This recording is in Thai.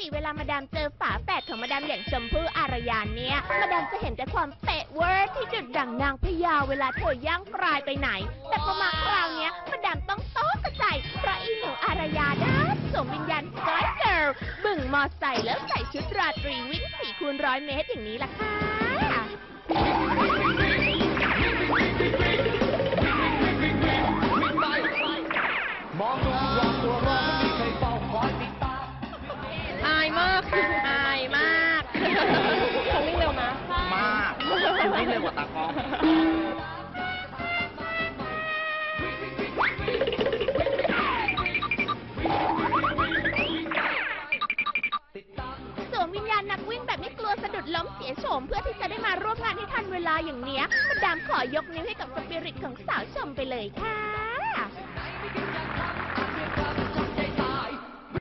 ติเวลามาดามเจอฝาแฝดของมาดามอย่างชมพู่อารยานเนี่ย มาดามจะเห็นแต่ความเป๊ะเวอร์ที่ดุดดังนางพญาเวลาเธอย่างกลายไปไหน แต่พอมาคราวเนี้ยมาดามต้องโต๊ะกระจายเพราะอีหนูอารยาดันสวมวิญญาณสกอยเกิร์ลบึ่งมอไซค์แล้วใส่ชุดราตรีวิ่งสี่คูณร้อยเมตรอย่างนี้ล่ะค่ะมองดูรอบตัวรอไม่มีใครเฝ้า กอายมากเขาวิ่งเร็วนะมากวิ่งเร็วกว่าตากล้อง สวมวิญญาณนักวิ่งแบบไม่กลัวสะดุดล้มเสียโฉม เพื่อที่จะได้มาร่วมงานให้ทันเวลาอย่างเนี้ยมาดามขอยกนิ้วให้กับสปิริตของสาวชมไปเลยค่ะ